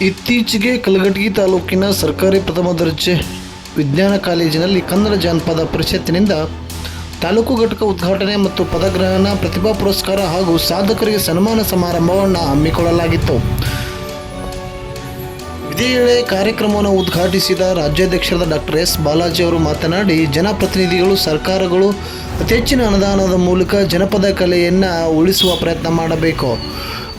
ಇತ್ತೀಚೆಗೆ ಕಲಘಟಗಿ ತಾಲೂಕಿನ ಸರ್ಕಾರಿ ಪ್ರಥಮ ದರ್ಜೆ ವಿಜ್ಞಾನ ಕಾಲೇಜಿನಲ್ಲಿ ಕನ್ನಡ ಜಾನಪದ ಪರಿಷತ್ತಿನಿಂದ ತಾಲೂಕು ಘಟಕ ಉದ್ಘಾಟನೆ ಮತ್ತು ಪದಗ್ರಹಣ, ಪ್ರತಿಭಾ ಪುರಸ್ಕಾರ ಹಾಗೂ ಸಾಧಕರಿಗೆ ಸನ್ಮಾನ ಸಮಾರಂಭವನ್ನು ಹಮ್ಮಿಕೊಳ್ಳಲಾಗಿತ್ತು. ಇದೇ ವೇಳೆ ಕಾರ್ಯಕ್ರಮವನ್ನು ಉದ್ಘಾಟಿಸಿದ ರಾಜ್ಯಾಧ್ಯಕ್ಷರಾದ ಡಾಕ್ಟರ್ ಎಸ್. ಬಾಲಾಜಿ ಅವರು ಮಾತನಾಡಿ, ಜನಪ್ರತಿನಿಧಿಗಳು, ಸರ್ಕಾರಗಳು ಅತಿ ಹೆಚ್ಚಿನ ಅನುದಾನದ ಮೂಲಕ ಜನಪದ ಕಲೆಯನ್ನು ಉಳಿಸುವ ಪ್ರಯತ್ನ ಮಾಡಬೇಕು.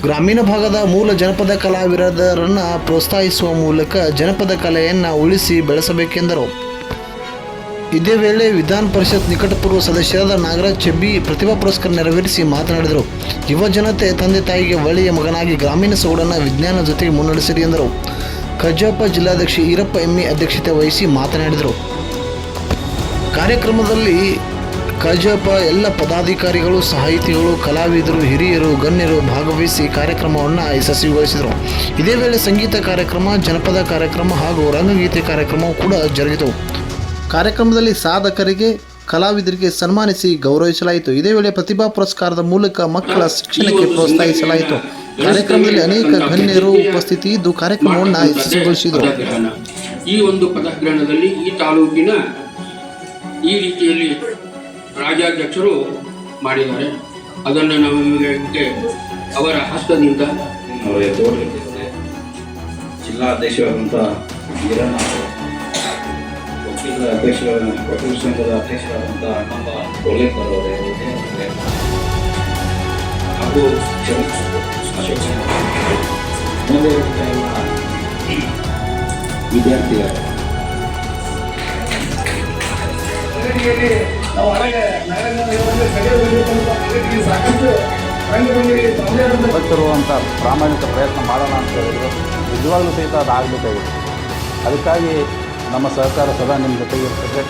ಗ್ರಾಮೀಣ ಭಾಗದ ಮೂಲ ಜನಪದ ಕಲಾವಿದರನ್ನು ಪ್ರೋತ್ಸಾಹಿಸುವ ಮೂಲಕ ಜನಪದ ಕಲೆಯನ್ನು ಉಳಿಸಿ ಬೆಳೆಸಬೇಕೆಂದರು. ಇದೇ ವೇಳೆ ವಿಧಾನ ಪರಿಷತ್ ನಿಕಟಪೂರ್ವ ಸದಸ್ಯರಾದ ನಾಗರಾಜ್ ಚೆಬ್ಬಿ ಪ್ರತಿಭಾ ಪುರಸ್ಕಾರ ನೆರವೇರಿಸಿ ಮಾತನಾಡಿದರು. ಯುವ ಜನತೆ ತಂದೆ ತಾಯಿಗೆ ಒಳ್ಳೆಯ ಮಗನಾಗಿ ಗ್ರಾಮೀಣ ಸೊಗಡನ್ನು ವಿಜ್ಞಾನ ಜೊತೆಗೆ ಮುನ್ನಡೆಸಿರಿ ಎಂದರು. ಕಜ್ಜಪ್ಪ ಜಿಲ್ಲಾಧ್ಯಕ್ಷ ಈರಪ್ಪ ಎಮ್ಮಿ ಅಧ್ಯಕ್ಷತೆ ವಹಿಸಿ ಮಾತನಾಡಿದರು. ಕಾರ್ಯಕ್ರಮದಲ್ಲಿ ಕಜಾಪ, ಎಲ್ಲ ಪದಾಧಿಕಾರಿಗಳು, ಸಾಹಿತಿಗಳು, ಕಲಾವಿದರು, ಹಿರಿಯರು, ಗಣ್ಯರು ಭಾಗವಹಿಸಿ ಕಾರ್ಯಕ್ರಮವನ್ನು ಯಶಸ್ವಿಗೊಳಿಸಿದರು ಇದೇ ವೇಳೆ ಸಂಗೀತ ಕಾರ್ಯಕ್ರಮ, ಜನಪದ ಕಾರ್ಯಕ್ರಮ ಹಾಗೂ ರಂಗಗೀತೆ ಕಾರ್ಯಕ್ರಮವು ಕೂಡ ಜರುಗಿತು. ಕಾರ್ಯಕ್ರಮದಲ್ಲಿ ಸಾಧಕರಿಗೆ, ಕಲಾವಿದರಿಗೆ ಸನ್ಮಾನಿಸಿ ಗೌರವಿಸಲಾಯಿತು. ಇದೇ ವೇಳೆ ಪ್ರತಿಭಾ ಪುರಸ್ಕಾರದ ಮೂಲಕ ಮಕ್ಕಳ ಶಿಕ್ಷಣಕ್ಕೆ ಪ್ರೋತ್ಸಾಹಿಸಲಾಯಿತು. ಕಾರ್ಯಕ್ರಮದಲ್ಲಿ ಅನೇಕ ಗಣ್ಯರು ಉಪಸ್ಥಿತಿ ಇದ್ದು ಕಾರ್ಯಕ್ರಮವನ್ನು ಯಶಸ್ವಿಗೊಳಿಸಿದರು ಈ ಒಂದು ಪದಗ್ರಹಣದಲ್ಲಿ ಈ ತಾಲೂಕಿನ ಈ ರೀತಿಯಲ್ಲಿ ರಾಜ್ಯಾಧ್ಯಕ್ಷರು ಮಾಡಿದ್ದಾರೆ ಅದನ್ನು ನಿಮಗೆ ಅವರ ಹಸ್ತದಿಂದ ಅವರಿಗೆ ತೋರಿಸಿದ್ದೇವೆ ಜಿಲ್ಲಾಧ್ಯಕ್ಷರಾದಂಥ ಅವರು, ವಕೀಲರ ಅಧ್ಯಕ್ಷರಾದ ವಕೀಲ ಸಂಘದ ಅಧ್ಯಕ್ಷರಾದಂಥ ಅವರಿಗೆ ಅವರೇ ಹಾಗೂ ಅಶೋಕ್ ಸಿಂಗ್ ಅವರು. ಇರುವಂಥ ಪ್ರಾಮಾಣಿಕ ಪ್ರಯತ್ನ ಮಾಡೋಣ ಅಂತ ಹೇಳಿದ್ರು. ನಿಜವಾಗ್ಲೂ ಸಹಿತ ಅದಾಗಬೇಕಾಗಿತ್ತು ಅದಕ್ಕಾಗಿ ನಮ್ಮ ಸಹಕಾರ ಸದಾ ನಿಮ್ಮ ಜೊತೆಗೆ ಇರ್ತದೆ.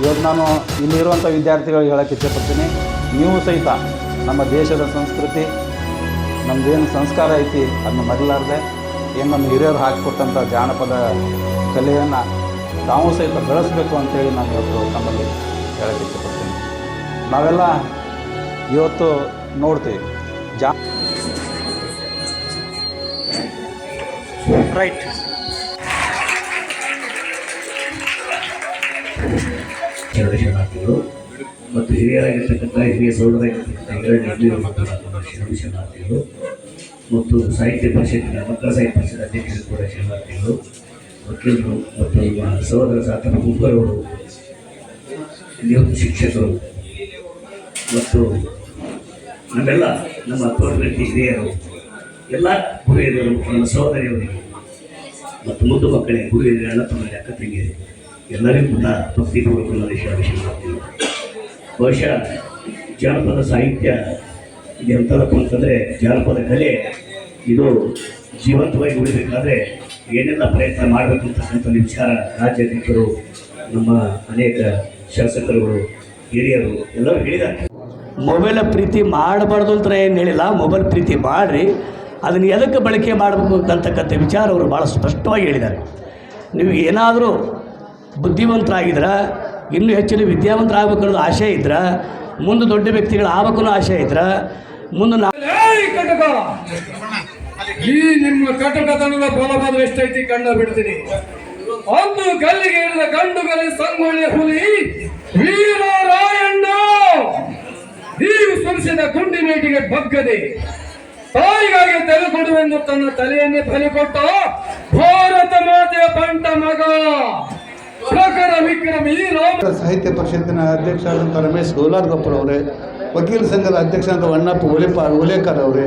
ಇವತ್ತು ನಾನು ಇಲ್ಲಿರುವಂಥ ವಿದ್ಯಾರ್ಥಿಗಳಿಗೆ ಹೇಳೋಕ್ಕೆ ಇಚ್ಛೆಪಡ್ತೀನಿ. ನೀವು ಸಹಿತ ನಮ್ಮ ದೇಶದ ಸಂಸ್ಕೃತಿ ನಮ್ಮದೇನು ಸಂಸ್ಕಾರ ಐತಿ ಅದನ್ನ ಮರಿಲಾರ್ದೆ, ಏನು ನಮ್ಮ ಹಿರಿಯರು ಹಾಕಿಕೊಟ್ಟಂಥ ಜಾನಪದ ಕಲೆಯನ್ನು ನಾವು ಸಹಿತ ಬೆಳೆಸಬೇಕು ಅಂತೇಳಿ ನಾನು ಇವತ್ತು ತಮ್ಮಲ್ಲಿ ಹೇಳೋಕ್ಕೆ ಇಷ್ಟಪಡ್ತೀನಿ ನಾವೆಲ್ಲ ಇವತ್ತು ನೋಡ್ತೀವಿ. ಜಾ ರೈಟ್ ಎರಡು ಶರಣಾರ್ಥಿಗಳು ಮತ್ತು ಹಿರಿಯರಾಗಿರ್ತಕ್ಕಂಥ ಹಿರಿಯ ಸೋದರಾಗಿರ್ತಕ್ಕಂಥ ಎರಡು ಶರಣ ಶರಣಾರ್ಥಿಗಳು ಮತ್ತು ಸಾಹಿತ್ಯ ಪರಿಷತ್ತಿನ ಮಕ್ಕಳ ಸಾಹಿತ್ಯ ಪರಿಷತ್ ಅಧ್ಯಕ್ಷರು ಕೂಡ ಶರಣಾರ್ಥಿಗಳು ವಕೀಲರು ಮತ್ತು ಸಹೋದರ ಸಾಧನ ಮುಖರವರು ನಿವೃತ್ತ ಶಿಕ್ಷಕರು ಮತ್ತು ನಮ್ಮೆಲ್ಲ ನಮ್ಮ ತೋಟದಲ್ಲಿ ಹಿರಿಯರು, ಎಲ್ಲ ಗುರುಹಿರಿಯರು ನಮ್ಮ ನನ್ನ ಸಹೋದರಿಯವರಿಗೆ ಮತ್ತು ಮುದ್ದು ಮಕ್ಕಳೇ, ಗುರು ಹಿರಿಯರ ಅಣ್ಣ ತಮ್ಮಲ್ಲಿ ಅಕ್ಕ ತಂಗಿಯರು, ಎಲ್ಲರಿಗೂ ಕೂಡ ಭಕ್ತಿಪೂರ್ವಕ ವಿಷಯ ಮಾಡ್ತೀವಿ ಬಹುಶಃ ಜಾನಪದ ಸಾಹಿತ್ಯ ಇದು ಎಂಥದಪ್ಪ ಅಂತಂದರೆ ಜಾನಪದ ಕಲೆ ಇದು ಜೀವಂತವಾಗಿ ಉಳಿಬೇಕಾದ್ರೆ ಏನೆಲ್ಲ ಪ್ರಯತ್ನ ಮಾಡಬೇಕು ಅಂತಕ್ಕಂಥ ವಿಚಾರ ರಾಜ್ಯಾಧ್ಯಕ್ಷರು ನಮ್ಮ ಅನೇಕ ಶಾಸಕರುಗಳು ಹಿರಿಯರು ಎಲ್ಲರೂ ಹೇಳಿದ್ದಾರೆ. ಮೊಬೈಲ ಪ್ರೀತಿ ಮಾಡಬಾರ್ದು ಅಂತ ಏನು ಹೇಳಿಲ್ಲ. ಮೊಬೈಲ್ ಪ್ರೀತಿ ಮಾಡಿರಿ. ಅದನ್ನು ಎದಕ್ಕೆ ಬಳಕೆ ಮಾಡಬೇಕು ಅಂತಕ್ಕಂಥ ವಿಚಾರ ಅವರು ಭಾಳ ಸ್ಪಷ್ಟವಾಗಿ ಹೇಳಿದ್ದಾರೆ. ನೀವು ಏನಾದರೂ ಬುದ್ಧಿವಂತರಾಗಿದ್ರೆ ಇನ್ನೂ ಹೆಚ್ಚಿನ ವಿದ್ಯಾವಂತರಾಗಬೇಕು ಅನ್ನೋದು ಆಶೆ ಇದ್ರೆ ಮುಂದೆ ದೊಡ್ಡ ವ್ಯಕ್ತಿಗಳು ಆಗಬೇಕು ಆಶೆ ಇದ್ರೆ ಮುಂದೆ ನಾವು ಕಟಕ! ಈ ನಿಮ್ಮ ಕಟಕತನದ ಫಲವಾದ ಎಷ್ಟೈತಿ ಕಂಡು ಬಿಡ್ತೀನಿ. ಒಂದು ಗಲ್ಲಿಗೆ ಹಿಡಿದ ಗಂಡು ಗಲ್ಲಿ ಸಂಗೊಳ್ಳಿ ಹುಲಿ ವೀರರಾಯಣ್ಣ ನೀವು ಸುರಿಸಿದ ಗುಂಡಿನೇಟಿಗೆ ಬಗ್ಗದೆ ತಾಯಿಗಾಗಿ ತಲೆ ಕೊಡುವೆಂದು ತನ್ನ ತಲೆಯನ್ನೇ ಬಲಿ ಕೊಟ್ಟ ಭಾರತ ಮಾತೆಯ ಬಂಟ ಮಗ. ಸಾಹಿತ್ಯ ಪರಿಷತ್ತಿನ ಅಧ್ಯಕ್ಷರಾದಂಥ ರಮೇಶ್ ಗೋಲಾರ್ ಅವರೇ ವಕೀಲ ಸಂಘದ ಅಧ್ಯಕ್ಷರಾದ ವಣ್ಣಪ್ಪ ಒಲೆಪ ಉಲೇಕರ್ ಅವರೇ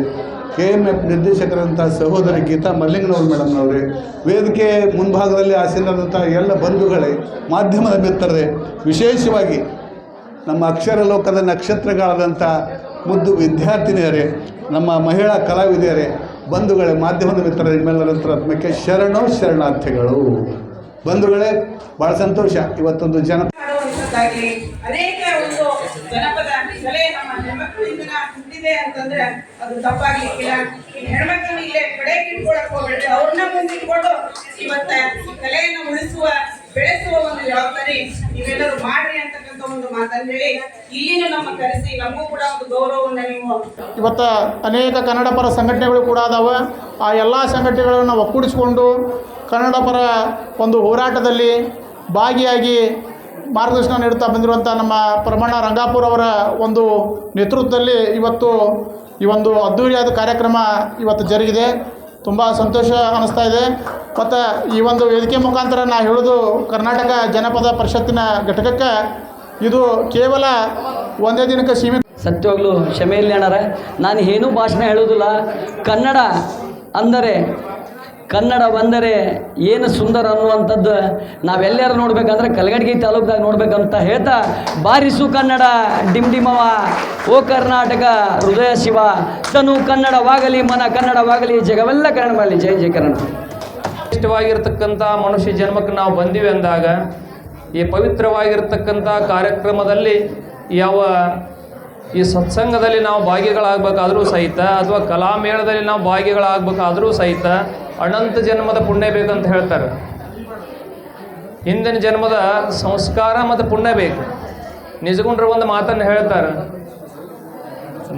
ಕೆ ಎಂ ಎಫ್ ನಿರ್ದೇಶಕರಂಥ ಸಹೋದರಿ ಗೀತಾ ಮಲ್ಲಿಂಗನವ್ರು ಮೇಡಮ್ ಅವರೇ, ವೇದಿಕೆ ಮುಂಭಾಗದಲ್ಲಿ ಆಸೀನರಾದಂಥ ಎಲ್ಲ ಬಂಧುಗಳೇ, ಮಾಧ್ಯಮದ ಮಿತ್ರರೇ, ವಿಶೇಷವಾಗಿ ನಮ್ಮ ಅಕ್ಷರ ಲೋಕದ ನಕ್ಷತ್ರಗಳಾದಂಥ ಮುದ್ದು ವಿದ್ಯಾರ್ಥಿನಿಯರೇ, ನಮ್ಮ ಮಹಿಳಾ ಕಲಾವಿದೆಯರೇ, ಬಂಧುಗಳೇ, ಮಾಧ್ಯಮದ ಮಿತ್ರರೇ ಆತ್ಮಕ್ಕೆ ಶರಣೋ ಶರಣಾರ್ಥಿಗಳು. ಬಂಧುಗಳೇ ಭಾಳ ಸಂತೋಷ ಇವತ್ತೊಂದು ಜನ ಅನೇಕ ಒಂದು ಜನಪದ ಕಲೆ ನಮ್ಮ ಹುಟ್ಟಿದೆ ಅಂತಂದ್ರೆ ಅದು ತಪ್ಪಾಗ್ಲಿಕ್ಕಿಲ್ಲ. ಈ ಹೆಣ್ಮಕ್ಳನ್ನ ಇಲ್ಲೇ ಕಡೆಗೆ ಇಟ್ಕೊಳಕ್ ಹೋಗ್ಬೇಡ ಅವ್ರನ್ನ ಮುಂದಿಟ್ಕೊಂಡು ಇವತ್ತ ಕಲೆಯನ್ನು ಉಳಿಸುವ, ಬೆಳೆಸುವ ಒಂದು ಜವಾಬ್ದಾರಿ ನೀವೆಲ್ಲರೂ ಮಾಡ್ರಿ ಅಂತಕ್ಕಂಥ ಒಂದು ಮಾತನ್ನು ಹೇಳಿ ಇಲ್ಲಿನೂ ನಮ್ಮ ಕರೆಸಿ, ನಮಗೂ ಕೂಡ ಒಂದು ಗೌರವವನ್ನು ನೀವು ಇವತ್ತು ಅನೇಕ ಕನ್ನಡ ಪರ ಸಂಘಟನೆಗಳು ಕೂಡ ಅದಾವೆ. ಆ ಎಲ್ಲ ಸಂಘಟನೆಗಳನ್ನು ಒಕ್ಕೂಡಿಸಿಕೊಂಡು ಕನ್ನಡ ಪರ ಒಂದು ಹೋರಾಟದಲ್ಲಿ ಭಾಗಿಯಾಗಿ ಮಾರ್ಗದರ್ಶನ ನೀಡುತ್ತಾ ಬಂದಿರುವಂಥ ನಮ್ಮ ಪ್ರಮಣ್ಣ ರಂಗಾಪುರ ಅವರ ಒಂದು ನೇತೃತ್ವದಲ್ಲಿ ಇವತ್ತು ಈ ಒಂದು ಅದ್ಧೂರಿಯಾದ ಕಾರ್ಯಕ್ರಮ ಇವತ್ತು ಜರುಗಿದೆ. ತುಂಬ ಸಂತೋಷ ಅನ್ನಿಸ್ತಾ ಇದೆ. ಮತ್ತು ಈ ಒಂದು ವೇದಿಕೆ ಮುಖಾಂತರ ನಾ ಹೇಳೋದು ಕರ್ನಾಟಕ ಜನಪದ ಪರಿಷತ್ತಿನ ಘಟಕಕ್ಕೆ ಇದು ಕೇವಲ ಒಂದೇ ದಿನಕ್ಕೆ ಸೀಮಿತ ಸತ್ಯವಾಗ್ಲೂ ಕ್ಷಮೆಯಲ್ಲಿ ಅಣ್ಣಾರ, ನಾನು ಏನೂ ಭಾಷಣ ಹೇಳೋದಿಲ್ಲ. ಕನ್ನಡ ಅಂದರೆ ಕನ್ನಡ ಬಂದರೆ ಏನು ಸುಂದರ ಅನ್ನುವಂಥದ್ದು ನಾವೆಲ್ಲರೂ ನೋಡ್ಬೇಕಂದ್ರೆ ಕಲಗಡಗಿ ತಾಲೂಕ್ದಾಗ ನೋಡ್ಬೇಕಂತ ಹೇಳ್ತಾ ಬಾರಿಸು ಕನ್ನಡ, ಡಿಮ್ ಡಿಮವ ಓ ಕರ್ನಾಟಕ, ಹೃದಯ ಶಿವ. ತನು ಕನ್ನಡವಾಗಲಿ, ಮನ ಕನ್ನಡವಾಗಲಿ, ಜಗವೆಲ್ಲ ಕನ್ನಡ ಮಾಡಲಿ. ಜಯ ಜಯ ಕನ್ನಡ. ಇಷ್ಟವಾಗಿರ್ತಕ್ಕಂಥ ಮನುಷ್ಯ ಜನ್ಮಕ್ಕೆ ನಾವು ಬಂದಿವಿ ಅಂದಾಗ, ಈ ಪವಿತ್ರವಾಗಿರ್ತಕ್ಕಂಥ ಕಾರ್ಯಕ್ರಮದಲ್ಲಿ ಯಾವ ಈ ಸತ್ಸಂಗದಲ್ಲಿ ನಾವು ಭಾಗಿಗಳಾಗಬೇಕಾದ್ರೂ ಸಹಿತ, ಅಥವಾ ಕಲಾಮೇಳದಲ್ಲಿ ನಾವು ಭಾಗಿಗಳಾಗಬೇಕಾದ್ರೂ ಸಹಿತ ಅನಂತ ಜನ್ಮದ ಪುಣ್ಯ ಬೇಕಂತ ಹೇಳ್ತಾರೆ. ಹಿಂದಿನ ಜನ್ಮದ ಸಂಸ್ಕಾರ ಮತ್ತು ಪುಣ್ಯ ಬೇಕು. ನಿಜಗುಂಡ್ರ ಒಂದು ಮಾತನ್ನು ಹೇಳ್ತಾರೆ.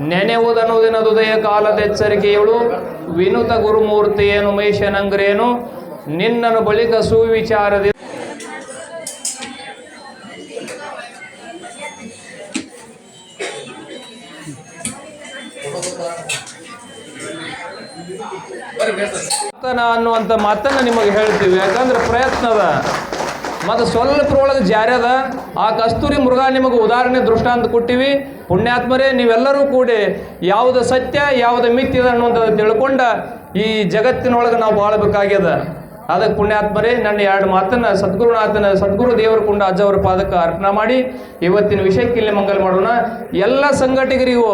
ನೆನೆಯುವುದನ್ನುವುದಿನದುದಯ ಕಾಲದ ಎಚ್ಚರಿಕೆಯಳು ವಿನುತ ಗುರುಮೂರ್ತಿಯೇನು ಮೈಷನಂಗ್ರೇನು ನಿನ್ನನ್ನು ಬಳಿಕ ಸುವಿಚಾರದಿ ಅನ್ನುವಂಥ ಮಾತನ್ನು ನಿಮಗೆ ಹೇಳ್ತೀವಿ. ಯಾಕಂದ್ರೆ ಪ್ರಯತ್ನದ ಮತ್ತು ಸ್ವಲ್ಪರೊಳಗೆ ಜಾರಿ ಅದ. ಆ ಕಸ್ತೂರಿ ಮೃಗ ನಿಮಗೆ ಉದಾಹರಣೆ ದೃಷ್ಟಾಂತ ಕೊಟ್ಟಿವಿ. ಪುಣ್ಯಾತ್ಮರೇ, ನೀವೆಲ್ಲರೂ ಕೂಡಿ ಯಾವುದು ಸತ್ಯ, ಯಾವುದು ಮಿಥ್ಯದ ಅನ್ನುವಂಥದ್ದು ತಿಳ್ಕೊಂಡ ಈ ಜಗತ್ತಿನೊಳಗೆ ನಾವು ಬಾಳಬೇಕಾಗ್ಯದ. ಅದಕ್ಕೆ ಪುಣ್ಯಾತ್ಮರೇ, ನನ್ನ ಎರಡು ಮಾತನ್ನ ಸದ್ಗುರುನಾಥನ ಸದ್ಗುರು ದೇವರು ಕುಂಡ ಅಜ್ಜವರ ಪಾದಕ್ಕೆ ಅರ್ಪಣೆ ಮಾಡಿ. ಇವತ್ತಿನ ವಿಷಯಕ್ಕೆ ಇಲ್ಲಿ ಮಂಗಲ್ ಮಾಡೋಣ. ಎಲ್ಲ ಸಂಘಟಕರಿಗೂ